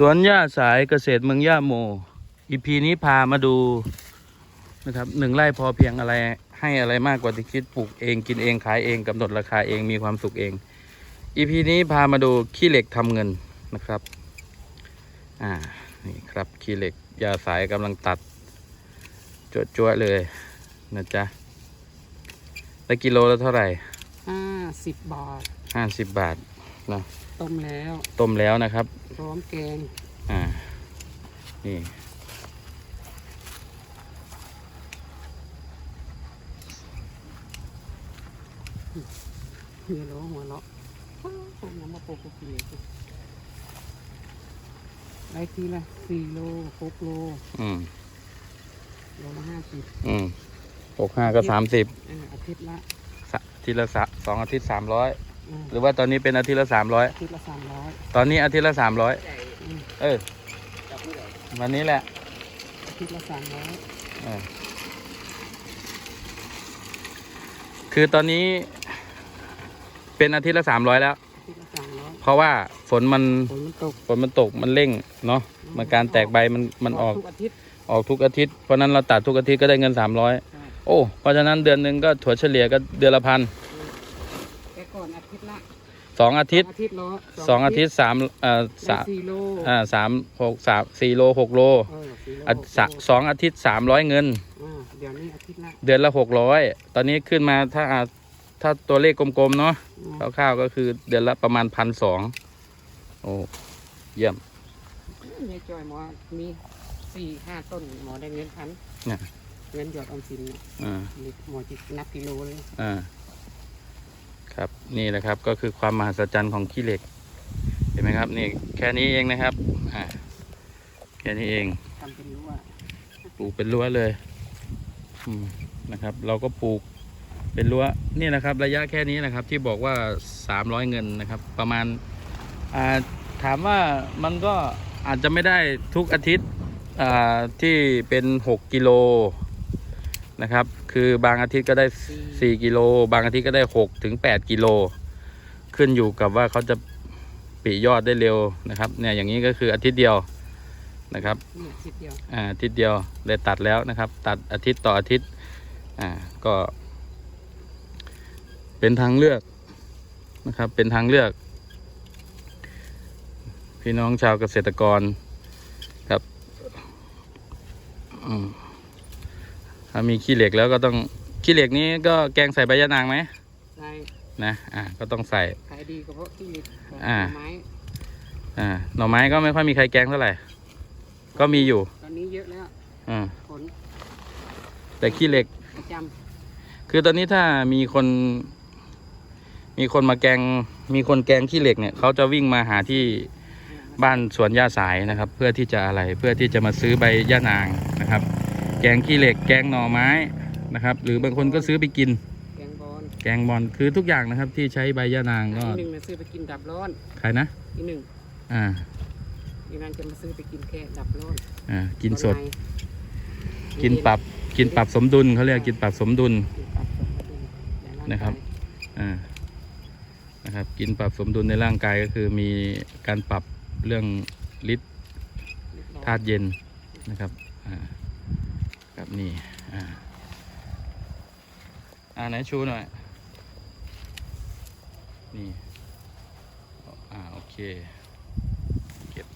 สวนหญ้าสายเกษตรเมืองย่าโมอีพีนี้พามาดูนะครับหนึ่งไร่พอเพียงอะไรให้อะไรมากกว่าที่คิดปลูกเองกินเองขายเองกำหนดราคาเองมีความสุขเองอีพีนี้พามาดูขี้เหล็กทำเงินนะครับอ่านี่ครับขี้เหล็กหญ้าสายกำลังตัดจวดๆเลยนะจ๊ะแล้วกิโลละเท่าไหร่ ห้าสิบบาทห้าสิบบาทนะต้มแล้วต้มแล้วนะครับ พร้อมแกงอ่านี่เนื้อโลหัวเลาะต้มน้ำมาโปกกิเลสได้ทีละสี่โลหกโลอืมโลละห้าสิบอืมหกห้าก็สามสิบอ่าอาทิตย์ละอา ทิตย์ละสะสองอาทิตย์สามร้อยอ่าหรือว่าตอนนี้เป็นอาทิตย์ละสามร้อยอาทิตย์ละสามร้อยตอนนี้อาทิตย์ละสามร้อยอืมเออวันนี้แหละอาทิตย์ละสามร้อยเออคือตอนนี้เป็นอาทิตย์ละสามร้อยแล้ว อาทิตย์ละสามร้อยเพราะว่าฝนมันฝนมันตกฝนมันตกมันเร่งเนาะมันการแตกใบมันมันออกทุกอาทิตย์ออกทุกอาทิตย์เพราะนั้นเราตัดทุกอาทิตย์ก็ได้เงินสามร้อยใช่ โอ้เพราะฉะนั้นเดือนหนึ่งก็ถั่วเฉลี่ยก็เดือนละพันแต่ก่อนอาทิตย์ละสองอาทิตย์อาทิตย์ละสองอาทิตย์สามเอ่อสาสามสี่โลอ่าสามหกสามสี่โลหกโลเออสี่โลอะหกสะโลสองอาทิตย์สามร้อยเงิน อ่าเดี๋ยวนี้อาทิตย์ละเดือนละหกร้อยตอนนี้ขึ้นมาถ้าอ่าถ้าตัวเลขกลมๆเนาะอ่าคร่าวๆก็คือเดือนละประมาณพันสองโอ้เยี่ยมยายจอยหมอมีสี่ห้าต้นหมอได้เงินพันเนี่ย เงินหยอดออมสินเนี่ยอ่ามีหมอจินับกิโลเลยอ่าครับนี่แหละครับก็คือความมหัศจรรย์ของขี้เหล็ก เห็นไหมครับนี่แค่นี้เองนะครับอ่าแค่นี้เองทำเป็นรู้ว่าปลูกเป็นรั้วเลยอืมนะครับ เราก็ปลูกเป็นรั้วนี่นะครับ ระยะแค่นี้นะครับ ที่บอกว่าสามร้อยเงินนะครับ ประมาณอ่าถามว่ามันก็อาจจะไม่ได้ทุกอาทิตย์อ่าที่เป็นหกกิโล นะครับ คือบางอาทิตย์ก็ได้สี่กิโล บางอาทิตย์ก็ได้หกถึงแปดกิโล ขึ้นอยู่กับว่าเขาจะปียอดได้เร็วนะครับ เนี่ยอย่างนี้ก็คืออาทิตย์เดียวนะครับเนี่ยอาทิตย์เดียวอ่าอาทิตย์เดียวได้ตัดแล้วนะครับ ตัดอาทิตย์ต่ออาทิตย์อ่าก็ เป็นทางเลือกนะครับ เป็นทางเลือก พี่น้องชาวเกษตรกรครับอืม ถ้ามีขี้เหล็กแล้วก็ต้องขี้เหล็กนี้ก็แกงใส่ใบยะนางไหมใช่นะอ่าก็ต้องใส่ขายดีก็เพราะที่มีกับอ่าไม้อ่าหน่อไม้ก็ไม่ค่อยมีใครแกงเท่าไหร่ ก็มีอยู่ตอนนี้เยอะแล้วอ่าผลแต่ขี้เหล็กประจคือตอนนี้ถ้ามีคน มีคนมาแกง มีคนแกงขี้เหล็กเนี่ยเขาจะวิ่งมาหาที่ำบ้านสวนย่าสายนะครับ เพื่อที่จะอะไรเพื่อที่จะมาซื้อใบย่านางนะครับ แกงขี้เหล็กแกงหน่อไม้นะครับ หรือบางคนก็ซื้อไปกิน แกงบอลแกงบอลคือทุกอย่างนะครับ ที่ใช้ใบย่านางก็อีกหนึ่งนะซื้อไปกินดับร้อนใครนะอีกหนึ่งอ่าอีกนั้นจะมาซื้อไปกินแค่ดับร้อนอ่ากินสดตอใกินปรับกินปรับสมดุลเขาเรียกกินปรับสมดุลกินปรับสมดุลในางกายนะครับอ่านะครับกินปรับสมดุลในร่างกายก็คือมีการปรับเรื่องฤทธิ์เรียบร้อยธาตุเย็นนะครับอ่า ครับนี่อ่าอ่าไหนชูหน่อย นี่ อ่าโอเค เก็บ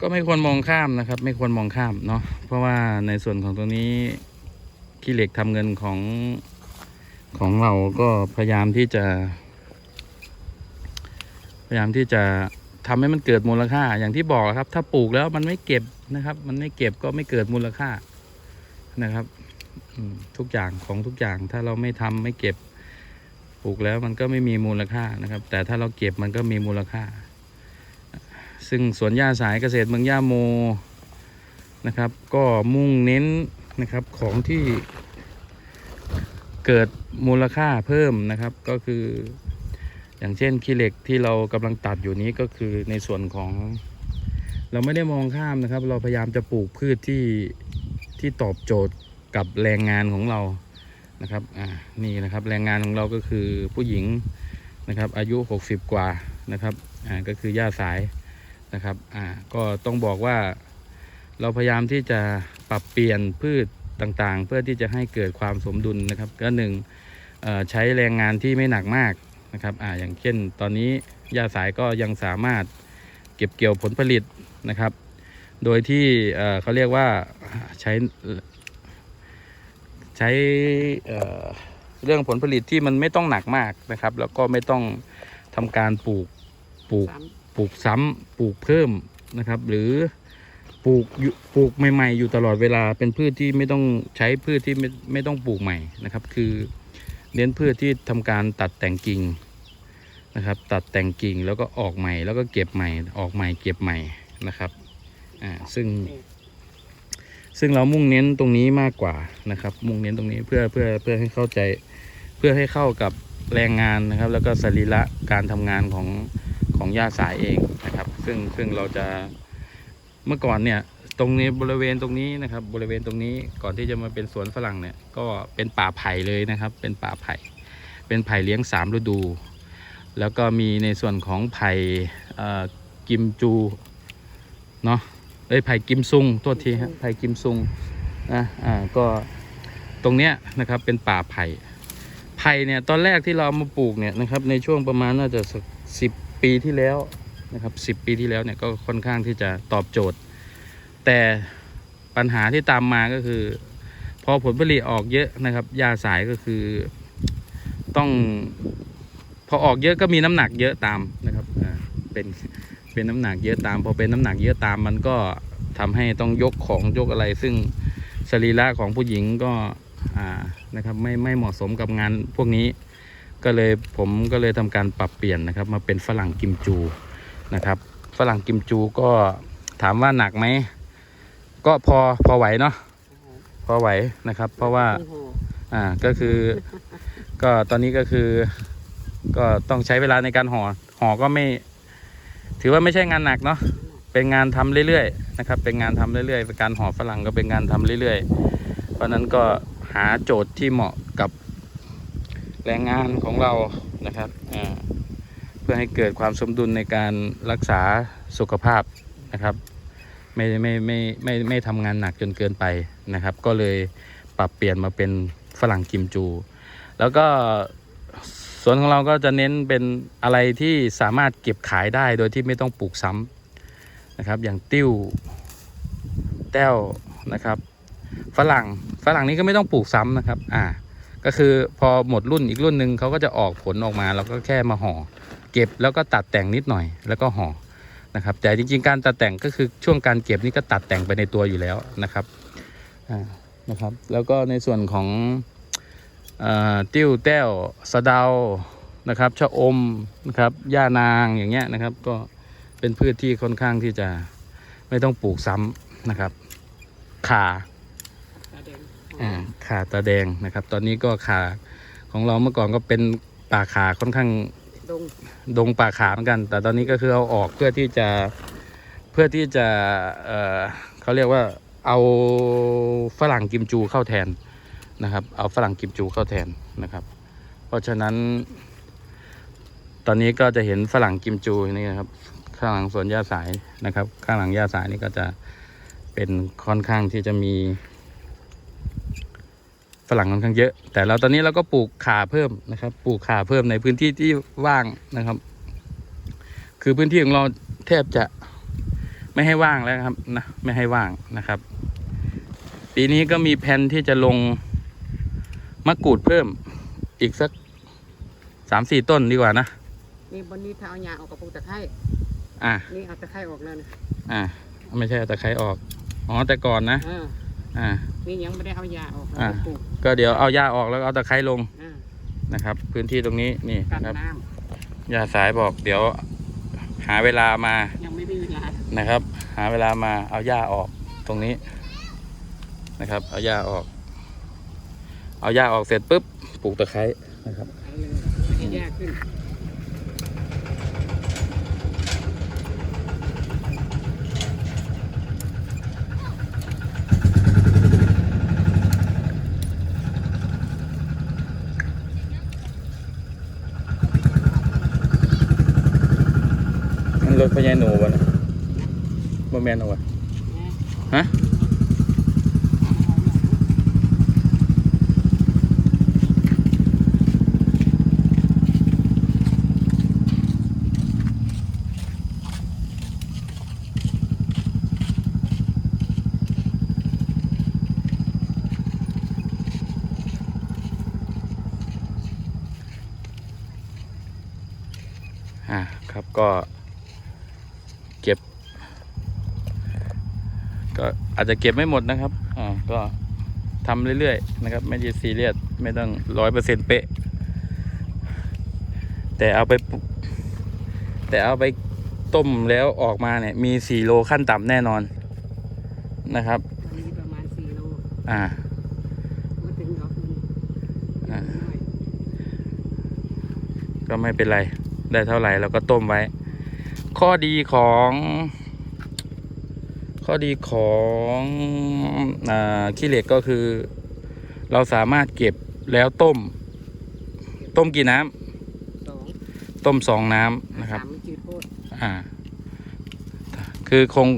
ก็ไม่ควรมองข้ามนะครับ ไม่ควรมองข้ามเนาะ เพราะว่าในส่วนของตรงนี้ขี้เหล็กทำเงินของของเราก็พยายามที่จะ พยายามที่จะ ทำให้มันเกิดมูลค่า อย่างที่บอกครับ ถ้าปลูกแล้วมันไม่เก็บนะครับ มันไม่เก็บก็ไม่เกิดมูลค่านะครับทุกอย่างของทุกอย่างถ้าเราไม่ทำไม่เก็บปลูกแล้วมันก็ไม่มีมูลค่านะครับ แต่ถ้าเราเก็บมันก็มีมูลค่า ซึ่งสวนหญ้าสายเกษตรเมืองย่าโมนะครับ ก็มุ่งเน้นนะครับของที่เกิดมูลค่าเพิ่มนะครับก็คือ อย่างเช่นขี้เหล็กที่เรากำลังตัดอยู่นี้ก็คือในส่วนของ เราไม่ได้มองข้ามนะครับ เราพยายามจะปลูกพืชที่ที่ตอบโจทย์กับแรงงานของเรานะครับอ่านี่นะครับแรงงานของเราก็คือผู้หญิงนะครับ อายุ 60 กว่านะครับอ่าก็คือหญ้าสายนะครับอ่าก็ต้องบอกว่าเราพยายามที่จะปรับเปลี่ยนพืชต่างๆ เพื่อที่จะให้เกิดความสมดุลนะครับ ก็หนึ่งใช้แรงงานที่ไม่หนักมาก นะครับอ่าอย่างเช่น ตอนนี้หญ้าสายก็ยังสามารถเก็บเกี่ยวผลผลิตนะครับ โดยที่เอ่อเขาเรียกว่าใช้ใช้เอ่อเรื่องผลผลิตที่มันไม่ต้องหนักมากนะครับ แล้วก็ไม่ต้องทำการปลูกปลูกสามปลูกซ้ำปลูกเพิ่มนะครับ หรือปลูกอยู่ปลูกใหม่ ๆ อยู่ตลอดเวลาเป็นพืชที่ไม่ต้องใช้พืชที่ไม่ไม่ต้องปลูกใหม่นะครับ คือ เน้นพืชที่ทำการตัดแต่งกิ่งนะครับ ตัดแต่งกิ่งแล้วก็ออกใหม่ แล้วก็เก็บใหม่ ออกใหม่เก็บใหม่นะครับอ่าซึ่ง ซึ่งเรามุ่งเน้นตรงนี้มากกว่านะครับ มุ่งเน้นตรงนี้เพื่อเพื่อเพื่อให้เข้าใจเพื่อให้เข้ากับแรงงานนะครับ แล้วก็สรีระการทำงานของของย่าสายเองนะครับ ซึ่งซึ่งเราจะเมื่อก่อนเนี่ย ตรงนี้บริเวณตรงนี้นะครับ บริเวณตรงนี้ก่อนที่จะมาเป็นสวนฝรั่งเนี่ย ก็เป็นป่าไผ่เลยนะครับ เป็นป่าไผ่ เป็นไผ่เลี้ยงสามฤดู แล้วก็มีในส่วนของไผ่เอ่อกิมจูเนาะเอ้ยไผ่กิมซุงโทษทีฮะไผ่กิมซุงนะอ่าก็ตรงเนี้ยนะครับเป็นป่าไผ่ไผ่เนี่ยตอนแรกที่เราเอามาปลูกเนี่ยนะครับในช่วงประมาณน่าจะสักสิบปีที่แล้วนะครับสิบปีที่แล้วเนี่ยก็ค่อนข้างที่จะตอบโจทย์ แต่ปัญหาที่ตามมาก็คือ พอผลผลิตออกเยอะนะครับยาสายก็คือต้อง พอออกเยอะก็มีน้ำหนักเยอะตามนะครับอ่าเป็นเป็นน้ำหนักเยอะตาม พอเป็นน้ำหนักเยอะตามมันก็ทำให้ต้องยกของยกอะไร ซึ่งสรีระของผู้หญิงก็อ่านะครับไม่ไม่เหมาะสมกับงานพวกนี้ ก็เลยผมก็เลยทำการปรับเปลี่ยนนะครับ มาเป็นฝรั่งกิมจูนะครับ ฝรั่งกิมจูก็ถามว่าหนักไหม ก็พอพอไหวเนาะพอไหวนะครับ เพราะว่าโอ้โหอ่าก็คือ ก็ตอนนี้ก็คือ ก็ต้องใช้เวลาในการห่อห่อก็ไม่ ถือว่าไม่ใช่งานหนักเนาะเป็นงานทำเรื่อยๆนะครับ เป็นงานทำเรื่อยๆเป็นการห่อฝรั่งก็เป็นงานทำเรื่อยๆ เพราะฉะนั้นก็หาโจทย์ที่เหมาะกับแรงงานของเรานะครับอ่าเพื่อให้เกิดความสมดุลในการรักษาสุขภาพนะครับ ไม่ไม่ไม่ไม่ไม่ทำงานหนักจนเกินไปนะครับ ก็เลยปรับเปลี่ยนมาเป็นฝรั่งกิมจู แล้วก็สวนของเราก็จะเน้นเป็นอะไรที่สามารถเก็บขายได้โดยที่ไม่ต้องปลูกซ้ำนะครับ อย่างติ้วแต้วนะครับ ฝรั่งฝรั่งนี้ก็ไม่ต้องปลูกซ้ำนะครับ อ่า ก็คือพอหมดรุ่นอีกรุ่นหนึ่งเขาก็จะออกผลออกมา เราก็แค่มาห่อ เก็บแล้วก็ตัดแต่งนิดหน่อย แล้วก็ห่อ นะครับแต่จริงๆ การตัดแต่งก็คือช่วงการเก็บนี่ก็ตัดแต่งไปในตัวอยู่แล้วนะครับอ่านะครับ แล้วก็ในส่วนของอ่าติ้วแต้วสะเดานะครับชะอมนะครับหญ้านางอย่างเงี้ยนะครับ ก็เป็นพืชที่ค่อนข้างที่จะไม่ต้องปลูกซ้ำนะครับข่าตาแดงอ่าขาตาแดงนะครับ ตอนนี้ก็ขาของเราเมื่อก่อนก็เป็นป่าขาค่อนข้าง ดงดงป่าขาเหมือนกัน แต่ตอนนี้ก็คือเอาออกเพื่อที่จะเพื่อที่จะเอ่อเขาเรียกว่าเอาฝรั่งกิมจูเข้าแทนนะครับ เอาฝรั่งกิมจูเข้าแทนนะครับ เพราะฉะนั้น ตอนนี้ก็จะเห็นฝรั่งกิมจูนี่นะครับ ข้างหลังสวนหญ้าสายนะครับ ข้างหลังหญ้าสายนี่ก็จะเป็นค่อนข้างที่จะมี ฝรั่งค่อนข้างเยอะ แต่เราตอนนี้เราก็ปลูกขาเพิ่มนะครับ ปลูกขาเพิ่มในพื้นที่ที่ว่างนะครับ คือพื้นที่ของเราแทบจะไม่ให้ว่างแล้วครับนะไม่ให้ว่างนะครับ ปีนี้ก็มีแผนที่จะลงมะกรูดเพิ่มอีกสักสามสี่ต้นดีกว่านะนี่บนนี้ถ้าเอาหญ้าออกกับปลูกตะไคร้อะนี่เอาตะไคร้ออกแล้วนะอะไม่ใช่เอาตะไคร้ออกอ๋อแต่ก่อนนะอ่าอะนี่ยังไม่ได้เอาหญ้าออกอ่าปลูก ก็เดี๋ยวเอาหญ้าออกแล้วเอาตะไคร้ลงอ่านะครับ พื้นที่ตรงนี้นี่กันนะครับน้ยาสายบอกเดี๋ยวหาเวลามาำยังไม่มีเวลานะครับ หาเวลามาเอาหญ้าออกตรงนี้นะครับ เอาหญ้าออก เอาหญ้าออกเสร็จปุ๊บปลูกตะไคร้นะครับเอาเลยให้หญ้าขึ้น รถพญาหนูวะนะบ่แมนเอาวะฮะอ่าครับก็เก็บ ก็ อาจจะเก็บไม่หมดนะครับอ่าก็ทำเรื่อยๆนะครับ ไม่ได้ซีเรียสไม่ต้องร้อยเปอร์เซ็นต์เป๊ะ แต่เอาไปปลูกแต่เอาไปต้มแล้วออกมาเนี่ย มีสี่โลขั้นต่ำแน่นอนนะครับวันนี้ประมาณสี่โลอ่ามาถึงดอกมันอ่าน้อยก็ไม่เป็นไร ได้เท่าไหร่เราก็ต้มไว้ ข้อดีของ ข้อดีของอาขี้เหล็กก็คือ เราสามารถเก็บแล้วต้ม ต้มกี่น้ำสองต้มสองน้ำนะครับสามมันจืดโคตรอ่า คือคง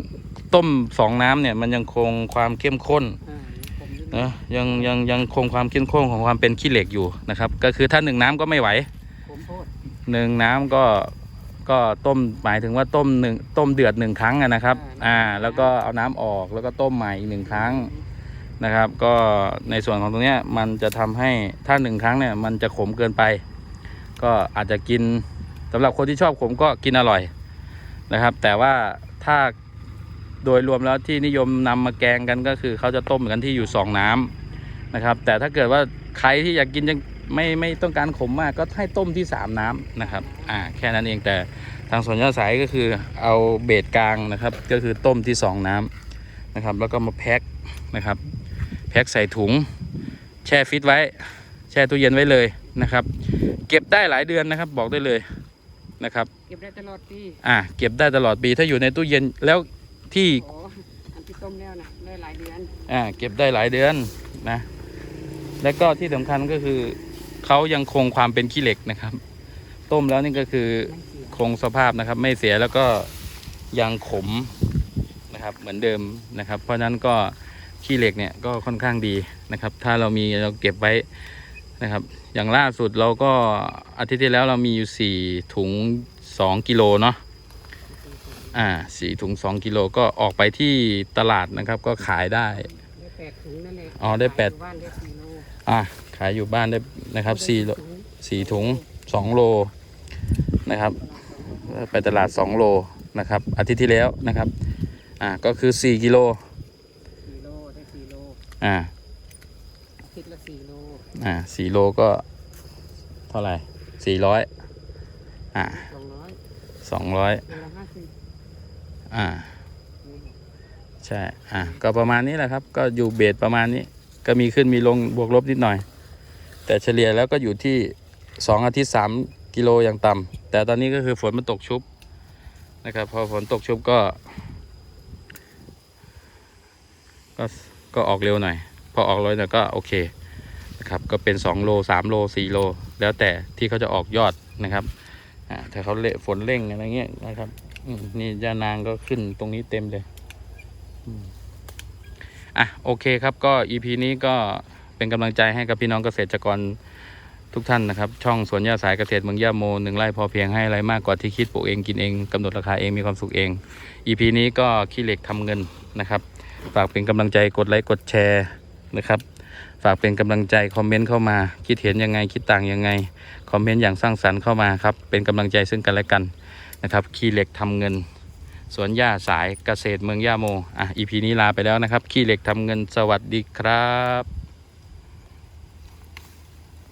ต้มสองน้ำเนี่ย มันยังคงความเข้มข้นอ่าผมอยู่นะยังยังยังคงความเข้มข้นของความเป็นขี้เหล็กอยู่นะครับ ก็คือถ้าหนึ่งน้ำก็ไม่ไหวผมโคตรหนึ่งน้ำก็ ก็ต้มหมายถึงว่าต้มหนึ่งต้มเดือดหนึ่งครั้งอะนะครับ อ่า แล้วก็เอาน้ำออกแล้วก็ต้มใหม่อีกหนึ่งครั้งนะครับ ก็ในส่วนของตรงเนี้ยมันจะทำให้ถ้าหนึ่งครั้งเนี่ยมันจะขมเกินไป ก็อาจจะกินสำหรับคนที่ชอบขมก็กินอร่อยนะครับ แต่ว่าถ้าโดยรวมแล้วที่นิยมนำมาแกงกันก็คือเขาจะต้มกันที่อยู่สองน้ำนะครับ แต่ถ้าเกิดว่าใครที่อยากกินยัง ไม่ไม่ต้องการขมมากก็ให้ต้มที่สามน้ำนะครับอ่าแค่นั้นเองแต่ทางสวนยอดสายก็คือเอาเบสกลางนะครับ ก็คือต้มที่สองน้ำนะครับ แล้วก็มาแพ็คนะครับ แพ็คใส่ถุง แช่ฟิตไว้ แช่ตู้เย็นไว้เลยนะครับ เก็บได้หลายเดือนนะครับ บอกได้เลยนะครับ เก็บได้ตลอดปีอ่าเก็บได้ตลอดปีถ้าอยู่ในตู้เย็นแล้วที่โอ้อันที่ต้มแล้วนะได้หลายเดือนอ่าเก็บได้หลายเดือนนะ แล้วก็ที่สำคัญก็คือ เขายังคงความเป็นขี้เหล็กนะครับ ต้มแล้วนี่ก็คือไม่เสียคงสภาพนะครับ ไม่เสียแล้วก็ยังขมนะครับเหมือนเดิมนะครับ เพราะฉะนั้นก็ขี้เหล็กเนี่ยก็ค่อนข้างดีนะครับ ถ้าเรามีเราเก็บไว้นะครับ อย่างล่าสุดเราก็อาทิตย์ที่แล้วเรามีอยู่สี่ถุงสองกิโลเนาะอ่าสี่ถุงสองกิโลก็ออกไปที่ตลาดนะครับก็ขายได้ได้แปดถุงนั่นแหละอ๋อได้แปดอยู่บ้านได้สี่โลอะขายอยู่บ้านได้นะครับสี่โลถุงสี่ถุงสองโลนะครับ ไปตลาดสองโลนะครับ อาทิตย์ที่แล้วนะครับ อ่าก็คือสี่กิโลสี่โลได้สี่โลอ่าอาทิตย์ละสี่โลอ่าสี่โลก็เท่าไหร่สี่ร้อยอ่าสองร้อยสองร้อยโลละห้าสิบอ่าใช่ อ่าก็ประมาณนี้แหละครับ ก็อยู่เบสประมาณนี้ ก็มีขึ้นมีลงบวกลบนิดหน่อย แต่เฉลี่ยแล้วก็อยู่ที่สองอาทิตย์สามกิโลอย่างต่ำแต่ตอนนี้ก็คือฝนมันตกชุบนะครับ พอฝนตกชุบก็ ก็ก็ออกเร็วหน่อย พอออกเร็วหน่อยก็โอเคนะครับ ก็เป็นสองโลสามโลสี่โล แล้วแต่ที่เขาจะออกยอดนะครับถ้าเขาเละฝนเร่งอะไรเงี้ยนะครับนี่ยานางก็ขึ้นตรงนี้เต็มเลยอะโอเคครับก็ EP นี้ก็ เป็นกำลังใจให้กับพี่น้องเกษตรกรทุกท่านนะครับ ช่องสวนยาสายเกษตรเมืองย่าโมหนึ่งไร่พอเพียงให้อะไรมากกว่าที่คิดปลูกเองกินเองกำหนดราคาเองมีความสุขเอง EP นี้ก็ขี้เหล็กทำเงินนะครับ ฝากเป็นกำลังใจกดไลค์กดแชร์นะครับ ฝากเป็นกำลังใจคอมเมนต์เข้ามา คิดเห็นยังไงคิดต่างยังไงคอมเมนต์อย่างสร้างสรรค์เข้ามาครับเป็นกำลังใจซึ่งกันและกันนะครับขี้เหล็กทำเงินสวนหญ้าสายเกษตรเมืองย่าโม อะ EP นี้ลาไปแล้วนะครับ ขี้เหล็กทำเงินสวัสดีครับ